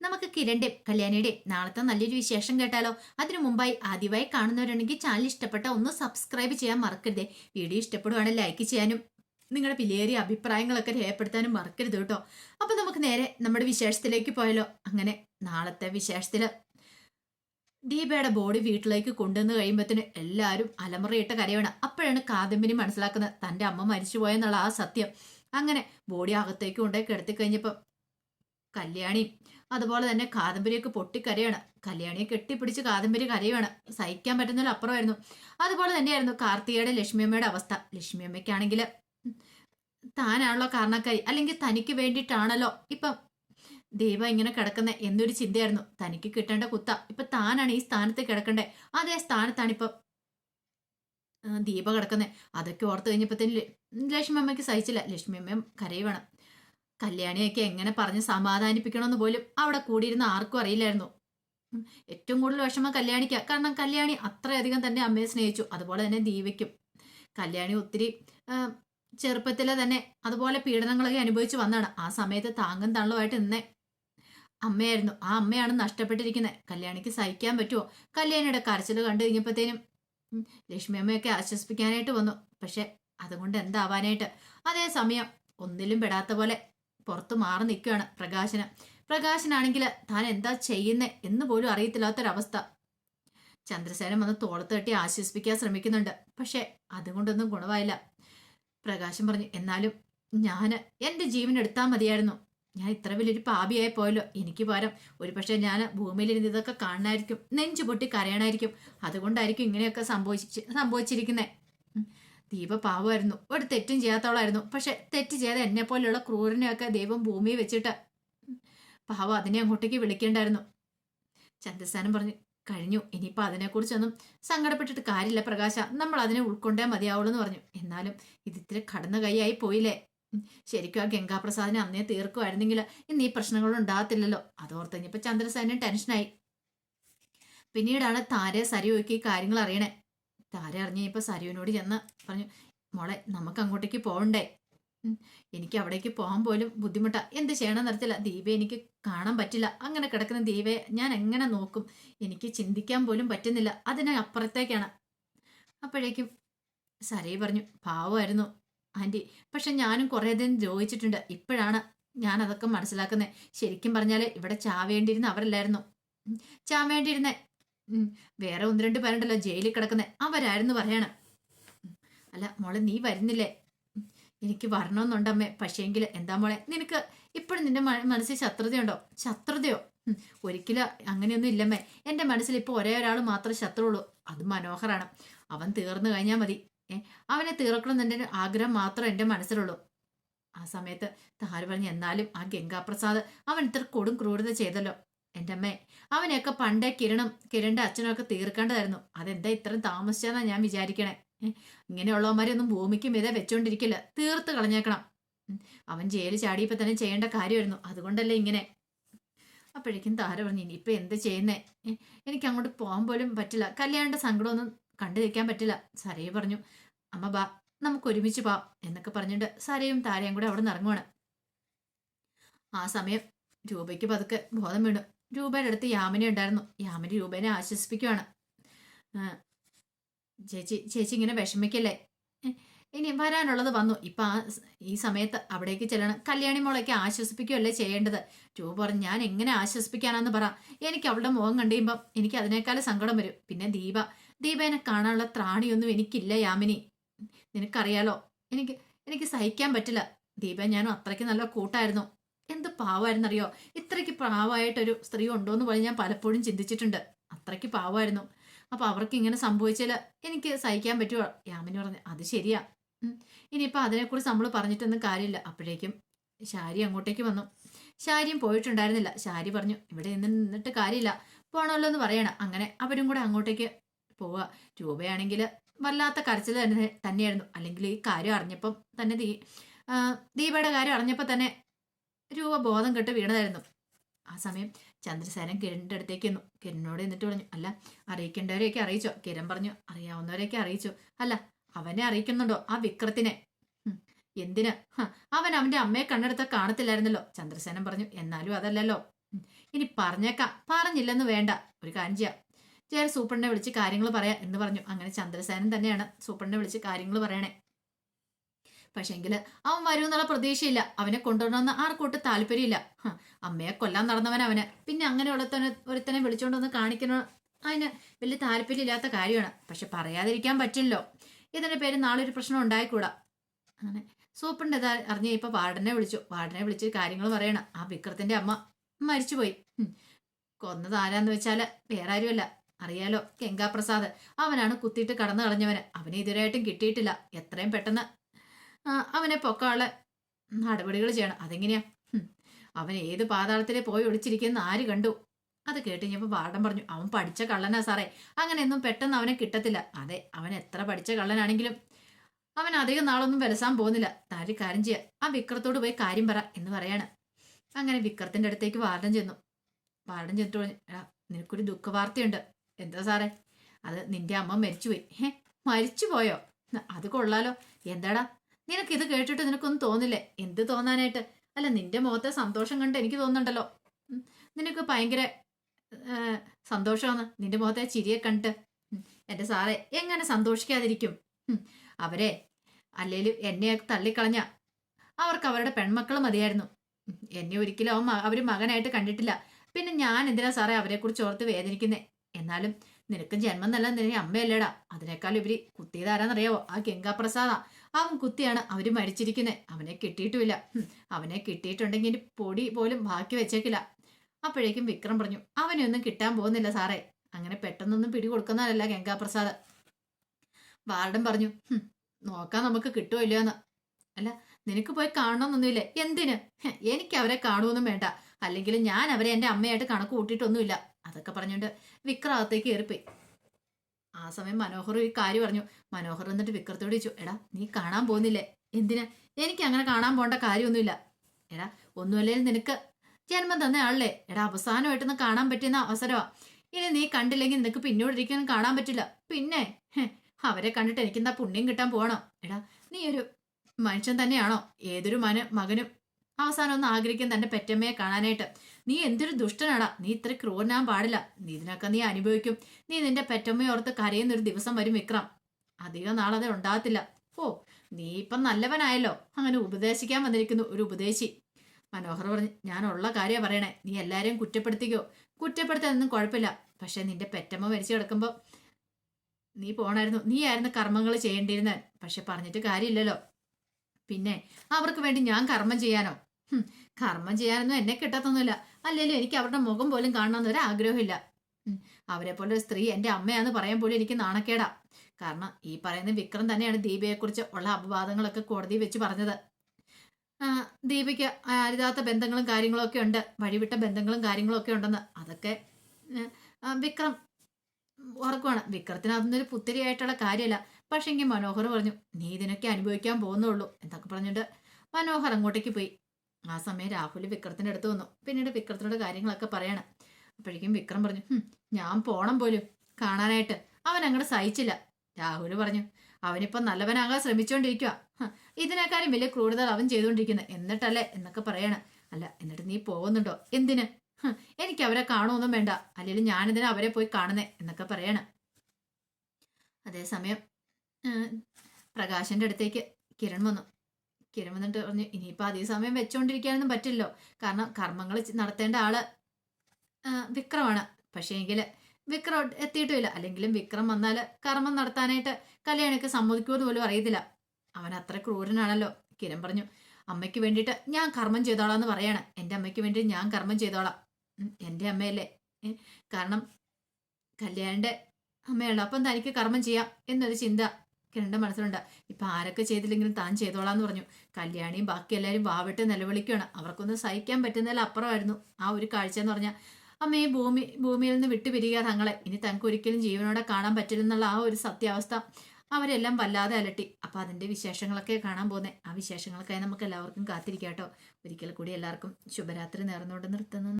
നമുക്ക് കിരണിന്റെയും കല്യാണിയുടെയും നാളത്തെ നല്ലൊരു വിശേഷം കേട്ടാലോ? അതിനു മുമ്പായി ആദ്യമായി കാണുന്നവരുണ്ടെങ്കിൽ ചാനൽ ഇഷ്ടപ്പെട്ട ഒന്ന് സബ്സ്ക്രൈബ് ചെയ്യാൻ മറക്കരുത്. വീഡിയോ ഇഷ്ടപ്പെടുവാണെങ്കിൽ ലൈക്ക് ചെയ്യാനും നിങ്ങളുടെ വിലയേറിയ അഭിപ്രായങ്ങളൊക്കെ രേഖപ്പെടുത്താനും മറക്കരുത് കേട്ടോ. അപ്പൊ നമുക്ക് നേരെ നമ്മുടെ വിശേഷത്തിലേക്ക് പോയാലോ? അങ്ങനെ നാളത്തെ വിശേഷത്തിൽ ദീപയുടെ ബോഡി വീട്ടിലേക്ക് കൊണ്ടുവന്ന് കഴിയുമ്പോഴത്തേന് എല്ലാവരും അലമുറയിട്ട കരയാണ്. അപ്പോഴാണ് കാദംബിനി മനസ്സിലാക്കുന്നത് തന്റെ അമ്മ മരിച്ചുപോയെന്നുള്ള ആ സത്യം. അങ്ങനെ ബോഡി അകത്തേക്ക് കൊണ്ടുപോയി കിടത്തി കഴിഞ്ഞപ്പോൾ കല്യാണി അതുപോലെ തന്നെ കാദംബരിയൊക്കെ പൊട്ടിക്കരയാണ്. കല്യാണിയെ കെട്ടിപ്പിടിച്ച് കാദംബരി കരയാണ്. സഹിക്കാൻ പറ്റുന്നതിൽ അപ്പുറമായിരുന്നു. അതുപോലെ തന്നെയായിരുന്നു കാർത്തികയുടെ ലക്ഷ്മിയമ്മയുടെ അവസ്ഥ. ലക്ഷ്മിയമ്മയ്ക്കാണെങ്കിൽ താനാണല്ലോ കാരണക്കാരി. അല്ലെങ്കിൽ തനിക്ക് വേണ്ടിയിട്ടാണല്ലോ. ഇപ്പം ദൈവം ഇങ്ങനെ കിടക്കുന്ന എന്നൊരു ചിന്തയായിരുന്നു. തനിക്ക് കിട്ടേണ്ട കുത്ത. ഇപ്പൊ താനാണ് ഈ സ്ഥാനത്ത് കിടക്കണ്ടേ? അതേ സ്ഥാനത്താണ് ഇപ്പൊ ദീപ കിടക്കുന്നത് അതൊക്കെ ഓർത്ത് കഴിഞ്ഞപ്പോഴത്തേന് ലക്ഷ്മി അമ്മയ്ക്ക് സഹിച്ചില്ല. ലക്ഷ്മി അമ്മയും കരയുവാണ്. കല്യാണിയൊക്കെ എങ്ങനെ പറഞ്ഞ് സമാധാനിപ്പിക്കണമെന്ന് പോലും അവിടെ കൂടിയിരുന്ന ആർക്കും അറിയില്ലായിരുന്നു. ഏറ്റവും കൂടുതൽ വിഷമം കല്യാണിക്ക. കാരണം കല്യാണി അത്രയധികം തന്നെ അമ്മയെ സ്നേഹിച്ചു. അതുപോലെ തന്നെ ദീപയ്ക്കും. കല്യാണി ഒത്തിരി ചെറുപ്പത്തിലെ തന്നെ അതുപോലെ പീഡനങ്ങളൊക്കെ അനുഭവിച്ചു വന്നാണ്. ആ സമയത്ത് താങ്ങും തള്ളുമായിട്ട് നിന്നേ. അമ്മയായിരുന്നു. ആ അമ്മയാണ് നഷ്ടപ്പെട്ടിരിക്കുന്നത് കല്യാണിക്ക് സഹിക്കാൻ പറ്റുമോ? കല്യാണിയുടെ കരച്ചിൽ കണ്ടു കഴിഞ്ഞപ്പോഴത്തേനും ലക്ഷ്മി അമ്മയൊക്കെ ആശ്വസിപ്പിക്കാനായിട്ട് വന്നു. പക്ഷെ അതുകൊണ്ട് എന്താവാനായിട്ട്? അതേസമയം ഒന്നിലും പെടാത്ത പോലെ പുറത്തു മാറി നിൽക്കുകയാണ് പ്രകാശന്. പ്രകാശനാണെങ്കിൽ താൻ എന്താ ചെയ്യുന്നേ എന്ന് പോലും അറിയത്തില്ലാത്തൊരവസ്ഥ. ചന്ദ്രസേനൻ വന്ന് തോളത്ത് തട്ടി ആശ്വസിപ്പിക്കാൻ ശ്രമിക്കുന്നുണ്ട്. പക്ഷേ അതുകൊണ്ടൊന്നും ഗുണമായില്ല. പ്രകാശം പറഞ്ഞു എന്നാലും ഞാൻ എന്റെ ജീവൻ എടുത്താൽ മതിയായിരുന്നു. ഞാൻ ഇത്ര വലിയൊരു പാപിയായി പോയല്ലോ. എനിക്ക് പകരം ഒരു പക്ഷേ ഞാൻ ഭൂമിയിലിരുന്ന് ഇതൊക്കെ കാണണമായിരിക്കും നെഞ്ചു പൊട്ടി കരയണമായിരിക്കും അതുകൊണ്ടായിരിക്കും ഇങ്ങനെയൊക്കെ സംഭവിച്ച് സംഭവിച്ചിരിക്കുന്നത് ദീപ പാവമായിരുന്നു. ഒരു തെറ്റും ചെയ്യാത്തവളായിരുന്നു. പക്ഷെ തെറ്റ് ചെയ്ത എന്നെ പോലെയുള്ള ക്രൂരനെയൊക്കെ ദൈവം ഭൂമിയിൽ വെച്ചിട്ട് പാവ അതിനെ അങ്ങോട്ടേക്ക് വിളിക്കേണ്ടായിരുന്നു. ചന്ദ്രസ്ഥാനം പറഞ്ഞു കഴിഞ്ഞു. ഇനിയിപ്പോൾ അതിനെക്കുറിച്ചൊന്നും സങ്കടപ്പെട്ടിട്ട് കാര്യമില്ല പ്രകാശ. നമ്മൾ അതിനെ ഉൾക്കൊണ്ടേ മതിയാവുള്ളൂ എന്ന് പറഞ്ഞു. എന്നാലും ഇതിത്തിരി കടന്ന കൈയായി പോയില്ലേ? ശരിക്കും ആ ഗംഗാപ്രസാദിനെ അന്നേ തീർക്കുമായിരുന്നെങ്കിൽ ഇന്ന് ഈ പ്രശ്നങ്ങളൊന്നും ഉണ്ടാകത്തില്ലല്ലോ. അതോർത്ത് കഴിഞ്ഞപ്പോൾ ചന്ദ്രസേനൻ ടെൻഷനായി. പിന്നീടാണ് താരെ സരിയൊക്കെ ഈ കാര്യങ്ങൾ അറിയണേ. താര അറിഞ്ഞപ്പോൾ സരുവിനോട് ചെന്ന് പറഞ്ഞു മോളെ നമുക്ക് അങ്ങോട്ടേക്ക് പോകണ്ടേ എനിക്ക് അവിടേക്ക് പോകാൻ പോലും ബുദ്ധിമുട്ടാ. എന്ത് ചെയ്യണമെന്ന് അറിയത്തില്ല. ദീപയെ എനിക്ക് കാണാൻ പറ്റില്ല. അങ്ങനെ കിടക്കുന്ന ദീപയെ ഞാൻ എങ്ങനെ നോക്കും? എനിക്ക് ചിന്തിക്കാൻ പോലും പറ്റുന്നില്ല. അതിന് അപ്പുറത്തേക്കാണ്. അപ്പോഴേക്കും സരൈ പറഞ്ഞു പാവമായിരുന്നു ആന്റി. പക്ഷെ ഞാനും കുറേ അധികം ചോദിച്ചിട്ടുണ്ട് ഇപ്പോഴാണ് ഞാൻ അതൊക്കെ മനസ്സിലാക്കുന്നത് ശരിക്കും പറഞ്ഞാൽ ഇവിടെ ചാവേണ്ടിയിരുന്ന അവരല്ലായിരുന്നു. ചാവേണ്ടിയിരുന്ന. വേറെ ഒന്ന് രണ്ട് പേരുണ്ടല്ലോ ജയിലിൽ കിടക്കുന്നത് അവരായിരുന്നു പറയാണ്. അല്ല മോളെ നീ വരുന്നില്ലേ. എനിക്ക് വരണമെന്നുണ്ടമ്മേ. പക്ഷേങ്കിൽ എന്താ മോളെ നിനക്ക് ഇപ്പോഴും നിന്റെ മനസ്സിൽ ശത്രുതയുണ്ടോ? ശത്രുതയോ. ഒരിക്കലും അങ്ങനെയൊന്നും ഇല്ലമ്മേ. എന്റെ മനസ്സിൽ ഇപ്പോൾ ഒരേ ഒരാൾ മാത്രമേ ശത്രുള്ളൂ അത് മനോഹറാണ് അവൻ തീർന്നു കഴിഞ്ഞാൽ മതി. ഏ അവനെ തീർക്കണം എന്നെ ആഗ്രഹം മാത്രം എന്റെ മനസ്സിലുള്ളൂ. ആ സമയത്ത് താര് പറഞ്ഞു എന്നാലും ആ ഗംഗാപ്രസാദ് അവൻ ഇത്ര കൊടും ക്രൂരത ചെയ്തല്ലോ. എന്റെ അമ്മേ അവനെയൊക്കെ പണ്ടേ കിരണം കിരണ്ട അച്ഛനൊക്കെ തീർക്കേണ്ടതായിരുന്നു. അതെന്താ ഇത്രയും താമസിച്ചാന്നാ ഞാൻ വിചാരിക്കണേ? ഇങ്ങനെയുള്ളവന്മാരെയൊന്നും ഭൂമിക്ക് മിത വെച്ചോണ്ടിരിക്കില്ല. തീർത്ത് കളഞ്ഞേക്കണം. അവൻ ജയിലിൽ ചാടിയപ്പോൾ തന്നെ ചെയ്യേണ്ട കാര്യമായിരുന്നു. അതുകൊണ്ടല്ലേ ഇങ്ങനെ. അപ്പോഴേക്കും താര പറഞ്ഞു ഇനിയിപ്പോൾ എന്ത് ചെയ്യുന്നേ? എനിക്ക് അങ്ങോട്ട് പോകാൻ പോലും പറ്റില്ല. കല്യാണിന്റെ സങ്കടമൊന്നും കണ്ടു നിൽക്കാൻ പറ്റില്ല. സരയെ പറഞ്ഞു അമ്മ ബാ നമുക്ക് ഒരുമിച്ച് പോവാം എന്നൊക്കെ പറഞ്ഞിട്ട് സരയും താരയും കൂടെ അവിടെ നിന്ന് ഇറങ്ങുവാണ്. ആ സമയം രൂപയ്ക്ക് പതുക്കെ ബോധം വീണു. രൂപയുടെ അടുത്ത് യാമിനി ഉണ്ടായിരുന്നു. യാമിനി രൂപേനെ ആശ്വസിപ്പിക്കുവാണ്. ചേച്ചി ചേച്ചി ഇങ്ങനെ വിഷമിക്കല്ലേ? ഇനി വരാനുള്ളത് വന്നു. ഇപ്പൊ ആ ഈ സമയത്ത് അവിടേക്ക് ചെല്ലണം. കല്യാണി മോളൊക്കെ ആശ്വസിപ്പിക്കുകയല്ലേ ചെയ്യേണ്ടത്? രൂപ പറഞ്ഞു ഞാൻ എങ്ങനെ ആശ്വസിപ്പിക്കാനാന്ന് പറ. എനിക്ക് അവളുടെ മുഖം കണ്ടുകഴിയുമ്പം എനിക്ക് അതിനേക്കാളും സങ്കടം വരും. പിന്നെ ദീപ. ദീപേനെ കാണാനുള്ള ത്രാണിയൊന്നും എനിക്കില്ല യാമിനി. നിനക്കറിയാലോ? എനിക്ക് എനിക്ക് സഹിക്കാൻ പറ്റില്ല. ദീപ ഞാനും അത്രയ്ക്ക് നല്ല കൂട്ടായിരുന്നു. എന്ത് പാവമായിരുന്നറിയോ ഇത്രയ്ക്ക് പാവമായിട്ടൊരു സ്ത്രീ ഉണ്ടോ എന്ന് പറഞ്ഞ് ഞാൻ പലപ്പോഴും ചിന്തിച്ചിട്ടുണ്ട്. അത്രയ്ക്ക് പാവമായിരുന്നു അപ്പൊ അവർക്ക് ഇങ്ങനെ സംഭവിച്ചാൽ എനിക്ക് സഹിക്കാൻ പറ്റുമോ യാമിനി പറഞ്ഞു അത് ശരിയാ. ഇനിയിപ്പോൾ ഇനിയിപ്പോ അതിനെക്കുറിച്ച് നമ്മൾ പറഞ്ഞിട്ടൊന്നും കാര്യമില്ല. അപ്പോഴേക്കും ശാരി അങ്ങോട്ടേക്ക് വന്നു. ശാരിയും പോയിട്ടുണ്ടായിരുന്നില്ല. ശാരി പറഞ്ഞു ഇവിടെ നിന്ന് നിന്നിട്ട് കാര്യമില്ല. പോണല്ലോ എന്ന് പറയണം. അങ്ങനെ അവരും കൂടെ അങ്ങോട്ടേക്ക് പോവുക. രൂപയാണെങ്കിൽ വല്ലാത്ത കരച്ചിൽ തന്നെ തന്നെയായിരുന്നു. അല്ലെങ്കിൽ ഈ കാര്യം അറിഞ്ഞപ്പം തന്നെ ദീ ദീപയുടെ കാര്യം അറിഞ്ഞപ്പോൾ തന്നെ രൂപ ബോധം കെട്ട് വീണതായിരുന്നു. ആ സമയം ചന്ദ്രസേനൻ കിരണിന്റെ അടുത്തേക്ക് വന്നു കിരണിനോട് എന്നിട്ട് പറഞ്ഞു അല്ല അറിയിക്കേണ്ടവരെയൊക്കെ അറിയിച്ചോ? കിരൺ പറഞ്ഞു അറിയാവുന്നവരെയൊക്കെ അറിയിച്ചു. അല്ല അവനെ അറിയിക്കുന്നുണ്ടോ ആ വിക്രത്തിനെ? എന്തിന്? അവൻ അവന്റെ അമ്മയെ കണ്ണെടുത്ത കാണത്തില്ലായിരുന്നല്ലോ. ചന്ദ്രസേനൻ പറഞ്ഞു എന്നാലും അതല്ലല്ലോ. ഇനി പറഞ്ഞേക്കാം. പറഞ്ഞില്ലെന്ന് വേണ്ട. ഒരു കാര്യം ചെയ്യാം. ചേർ സൂപ്രണ്ടിനെ വിളിച്ച് കാര്യങ്ങൾ പറയാം എന്ന് പറഞ്ഞു. അങ്ങനെ ചന്ദ്രസേനൻ തന്നെയാണ് സൂപ്രണ്ടിനെ വിളിച്ച് കാര്യങ്ങൾ പറയണേ. പക്ഷെങ്കിൽ അവൻ വരുമെന്നുള്ള പ്രതീക്ഷയില്ല. അവനെ കൊണ്ടുവരണമെന്ന് ആർക്കൂട്ട് താല്പര്യമില്ല. അമ്മയെ കൊല്ലാൻ നടന്നവൻ അവന്. പിന്നെ അങ്ങനെയുള്ളത്തനെ ഒരുത്തനെ വിളിച്ചോണ്ടൊന്ന് കാണിക്കണ അതിന് വലിയ താല്പര്യമില്ലാത്ത കാര്യമാണ്. പക്ഷെ പറയാതിരിക്കാൻ പറ്റില്ലല്ലോ. ഇതിന്റെ പേര് നാളെ ഒരു പ്രശ്നം ഉണ്ടായിക്കൂടാ. അങ്ങനെ സൂപ്പറിന്റെ ഇതാ അറിഞ്ഞ വാർഡനെ വിളിച്ചു. വാർഡനെ വിളിച്ച് കാര്യങ്ങൾ പറയണം. ആ വിക്രത്തിന്റെ അമ്മ മരിച്ചുപോയി. കൊന്നത് ആരാന്ന് വെച്ചാൽ വേറെ ആരുമല്ല അറിയാലോ ഗംഗാപ്രസാദ്. അവനാണ് കുത്തിയിട്ട് കടന്നു കളഞ്ഞവന്. അവനെ ഇതുവരെയായിട്ടും കിട്ടിയിട്ടില്ല. എത്രയും പെട്ടെന്ന് അവനെ പൊക്കാനുള്ള നടപടികൾ ചെയ്യണം. അതെങ്ങനെയാ? അവൻ ഏത് പാതാളത്തിലെ പോയി ഒളിച്ചിരിക്കുന്ന ആര് കണ്ടു? അത് കേട്ട് കേട്ടുകഴിഞ്ഞപ്പോൾ പാഠം പറഞ്ഞു അവൻ പഠിച്ച കള്ളനാ സാറേ. അങ്ങനെയൊന്നും പെട്ടെന്ന് അവനെ കിട്ടത്തില്ല. അതെ അവൻ എത്ര പഠിച്ച കള്ളനാണെങ്കിലും അവൻ അധികം നാളൊന്നും വിലസാൻ പോകുന്നില്ല. താരി കാര്യം ചെയ്യുക ആ വിക്രത്തോട് പോയി കാര്യം പറ എന്ന് പറയാണ്. അങ്ങനെ വിക്രത്തിന്റെ അടുത്തേക്ക് വാർഡൻ ചെന്നു. വാർഡൻ ചെന്നിട്ട് പറഞ്ഞു "എടാ, നിനക്കൊരു ദുഃഖവാർത്തയുണ്ട്. എന്താ സാറേ? അത് നിന്റെ അമ്മ മരിച്ചുപോയി. ഏഹ് മരിച്ചുപോയോ? പോയോ അത് കൊള്ളാലോ. എന്താടാ? നിനക്ക് ഇത് കേട്ടിട്ട് നിനക്കൊന്നും തോന്നില്ലേ? എന്ത് തോന്നാനായിട്ട്? അല്ല നിന്റെ മുഖത്തെ സന്തോഷം കണ്ട് എനിക്ക് തോന്നുന്നുണ്ടല്ലോ. നിനക്ക് ഭയങ്കര സന്തോഷമാണ്. നിന്റെ മുഖത്തെ ചിരിയെ കണ്ട്. എന്റെ സാറെ എങ്ങനെ സന്തോഷിക്കാതിരിക്കും? അവരെ അല്ലേലും എന്നെ തള്ളിക്കളഞ്ഞ അവർക്ക് അവരുടെ പെൺമക്കൾ മതിയായിരുന്നു. എന്നെ ഒരിക്കലും അവൻ അവർ മകനായിട്ട് കണ്ടിട്ടില്ല. പിന്നെ ഞാൻ എന്തിനാ സാറേ അവരെ കുറിച്ച് ഓർത്ത് വേദനിക്കുന്നേ? എന്നാലും നിനക്ക് ജന്മം നല്ല നിന്റെ അമ്മയല്ലേടാ. അതിനേക്കാൾ ഇവർ കുത്തിയതാരാന്നറിയാവോ ആ ഗംഗാപ്രസാദാ. അവൻ കുത്തിയാണ് അവർ മരിച്ചിരിക്കുന്നത് അവനെ കിട്ടിയിട്ടുമില്ല. അവനെ കിട്ടിയിട്ടുണ്ടെങ്കിൽ പൊടി പോലും ബാക്കി വെച്ചേക്കില്ല. അപ്പോഴേക്കും വിക്രം പറഞ്ഞു അവനെ ഒന്നും കിട്ടാൻ പോകുന്നില്ല സാറേ. അങ്ങനെ പെട്ടെന്നൊന്നും പിടി കൊടുക്കുന്നതല്ല ഗംഗാപ്രസാദ്. വാർഡൻ പറഞ്ഞു "ഹും, നോക്കാം നമുക്ക് കിട്ടുമോ ഇല്ലയോ എന്ന്. അല്ല നിനക്ക് പോയി കാണണമെന്നൊന്നുമില്ല എന്തിന്? എനിക്ക് അവരെ കാണുമൊന്നും വേണ്ട. അല്ലെങ്കിൽ ഞാൻ അവരെ എന്റെ അമ്മയായിട്ട് കണക്ക് കൂട്ടിയിട്ടൊന്നുമില്ല. അതൊക്കെ പറഞ്ഞുകൊണ്ട് വിക്രം അകത്തേക്ക് കയറിപ്പോയി. ആ സമയം മനോഹർ ഈ കാര്യം പറഞ്ഞു. മനോഹർ എന്നിട്ട് വിക്രത്തോട് ചോദിച്ചു എടാ നീ കാണാൻ പോകുന്നില്ലേ? എന്തിനാ? എനിക്ക് അങ്ങനെ കാണാൻ പോകേണ്ട കാര്യമൊന്നുമില്ല. എടാ ഒന്നുമല്ലേ നിനക്ക് ജന്മം തന്ന ആളല്ലേ? എടാ അവസാനമായിട്ടൊന്ന് കാണാൻ പറ്റുന്ന അവസരമാ ഇനി നീ കണ്ടില്ലെങ്കിൽ നിനക്ക് പിന്നോടിരിക്കാനും കാണാൻ പറ്റില്ല. പിന്നെ അവരെ കണ്ടിട്ട് എനിക്ക് എന്താ പുണ്യം കിട്ടാൻ പോകണം എടാ നീ ഒരു മനുഷ്യൻ തന്നെയാണോ? ഏതൊരു മന മകനും അവസാനം ഒന്ന് ആഗ്രഹിക്കും തന്റെ പെറ്റമ്മയെ കാണാനായിട്ട്. നീ എന്തൊരു ദുഷ്ടനാടാ. നീ ഇത്ര ക്രൂരനാൻ പാടില്ല. നീ ഇതിനൊക്കെ നീ അനുഭവിക്കും. നീ നിന്റെ പെറ്റമ്മയോർത്ത് കരയുന്ന ഒരു ദിവസം വരും വിക്രം. അധികം നാളത് ഉണ്ടാകത്തില്ല. ഓ നീ ഇപ്പം നല്ലവനായല്ലോ. അങ്ങനെ ഉപദേശിക്കാൻ വന്നിരിക്കുന്നു ഒരു ഉപദേശി. മനോഹർ പറഞ്ഞു ഞാൻ ഉള്ള കാര്യം പറയണേ. നീ എല്ലാരെയും കുറ്റപ്പെടുത്തിക്കോ. കുറ്റപ്പെടുത്താനൊന്നും കുഴപ്പമില്ല. പക്ഷെ നിന്റെ പെറ്റമ്മ മരിച്ചു കിടക്കുമ്പോൾ നീ പോണായിരുന്നു. നീ ആയിരുന്നു കർമ്മങ്ങൾ ചെയ്യേണ്ടിയിരുന്നാൽ പക്ഷെ പറഞ്ഞിട്ട് കാര്യമില്ലല്ലോ. പിന്നെ അവർക്ക് വേണ്ടി ഞാൻ കർമ്മം ചെയ്യാനോ? കർമ്മം ചെയ്യാനൊന്നും എന്നെ കിട്ടത്തൊന്നുമില്ല. അല്ലെങ്കിലും എനിക്ക് അവരുടെ മുഖം പോലും കാണണമെന്ന് ഒരു ആഗ്രഹമില്ല അവരെ പോലെ ഒരു സ്ത്രീ എന്റെ അമ്മയാന്ന് പറയാൻ പോലും എനിക്ക് നാണക്കേടാ. കാരണം ഈ പറയുന്ന വിക്രം തന്നെയാണ് ദീപയെക്കുറിച്ച് ഉള്ള അപവാദങ്ങളൊക്കെ കോടതി വെച്ച് പറഞ്ഞത്. ദീപയ്ക്ക് അരുതാത്ത ബന്ധങ്ങളും കാര്യങ്ങളും ഒക്കെ ഉണ്ട്. വഴിവിട്ട ബന്ധങ്ങളും കാര്യങ്ങളും ഒക്കെ ഉണ്ടെന്ന്. അതൊക്കെ വിക്രം ഓർക്കുവാണ് വിക്രത്തിന് അതൊന്നും ഒരു പുത്തിരിയായിട്ടുള്ള കാര്യമല്ല. പക്ഷെ എങ്കിൽ മനോഹർ പറഞ്ഞു നീ ഇതിനൊക്കെ അനുഭവിക്കാൻ പോകുന്നുള്ളൂ എന്നൊക്കെ പറഞ്ഞിട്ട് മനോഹർ അങ്ങോട്ടേക്ക് പോയി. ആ സമയം രാഹുൽ വിക്രത്തിന്റെ അടുത്ത് വന്നു. പിന്നീട് വിക്രത്തിനോട് കാര്യങ്ങളൊക്കെ പറയാണ്. അപ്പോഴേക്കും വിക്രം പറഞ്ഞു ഞാൻ പോണം പോലും. കാണാനായിട്ട്. അവൻ അങ്ങോട്ട് സഹിച്ചില്ല. രാഹുൽ പറഞ്ഞു അവനിപ്പം നല്ലവനാകാൻ ശ്രമിച്ചുകൊണ്ടിരിക്കുക ഇതിനേക്കാളും വലിയ ക്രൂരത അവൻ ചെയ്തുകൊണ്ടിരിക്കുന്നത് എന്നിട്ടല്ലേ? എന്നൊക്കെ പറയാണ്. അല്ല എന്നിട്ട് നീ പോകുന്നുണ്ടോ? എന്തിന്? എനിക്ക് അവരെ കാണുമൊന്നും വേണ്ട. അല്ലെങ്കിൽ ഞാനിതിന് അവരെ പോയി കാണുന്നേ. എന്നൊക്കെ പറയാണ്. അതേസമയം പ്രകാശന്റെ അടുത്തേക്ക് കിരൺ വന്നു. കിരൺ വന്നിട്ട് പറഞ്ഞു ഇനിയിപ്പോൾ അതേ സമയം വെച്ചുകൊണ്ടിരിക്കാനൊന്നും പറ്റില്ലല്ലോ. കാരണം കർമ്മങ്ങൾ നടത്തേണ്ട ആൾ വിക്രമാണ്. പക്ഷേ എങ്കിൽ വിക്രം എത്തിയിട്ടുമില്ല. അല്ലെങ്കിലും വിക്രം വന്നാൽ കർമ്മം നടത്താനായിട്ട് കല്യാണിക്ക് സമ്മതിക്കുമെന്ന് പോലും അറിയത്തില്ല. അവൻ അത്ര ക്രൂരനാണല്ലോ. കിരൺ പറഞ്ഞു അമ്മയ്ക്ക് വേണ്ടിയിട്ട് ഞാൻ കർമ്മം ചെയ്തോളാം എന്ന് പറയാണ്. എന്റെ അമ്മയ്ക്ക് വേണ്ടി ഞാൻ കർമ്മം ചെയ്തോളാം. എന്റെ അമ്മയല്ലേ. കാരണം കല്യാണിന്റെ അമ്മയുള്ള. അപ്പം തനിക്ക് കർമ്മം ചെയ്യാം എന്നൊരു ചിന്ത കിരണിന്റെ മനസ്സിലുണ്ട് ഇപ്പൊ ആരൊക്കെ ചെയ്തില്ലെങ്കിലും താൻ ചെയ്തോളാന്ന് പറഞ്ഞു. കല്യാണിയും ബാക്കി എല്ലാവരും വാവിട്ട് നിലവിളിക്കുകയാണ് അവർക്കൊന്നും സഹിക്കാൻ പറ്റുന്നതിൽ അപ്പുറമായിരുന്നു ആ ഒരു കാഴ്ച എന്ന് പറഞ്ഞാൽ. അമ്മ ഈ ഭൂമി ഭൂമിയിൽ നിന്ന് വിട്ടുപിരിയുക തങ്ങളെ. ഇനി തങ്ങൾക്ക് ഒരിക്കലും ജീവനോടെ കാണാൻ പറ്റില്ലെന്നുള്ള ആ ഒരു സത്യാവസ്ഥ അവരെല്ലാം വല്ലാതെ അലട്ടി. അപ്പൊ അതിന്റെ വിശേഷങ്ങളൊക്കെ കാണാൻ പോകുന്നത് ആ വിശേഷങ്ങൾക്കായി നമുക്ക് എല്ലാവർക്കും കാത്തിരിക്കാം കേട്ടോ. ഒരിക്കൽ കൂടി എല്ലാവർക്കും ശുഭരാത്രി നേർന്നുകൊണ്ട് നിർത്തുന്നു.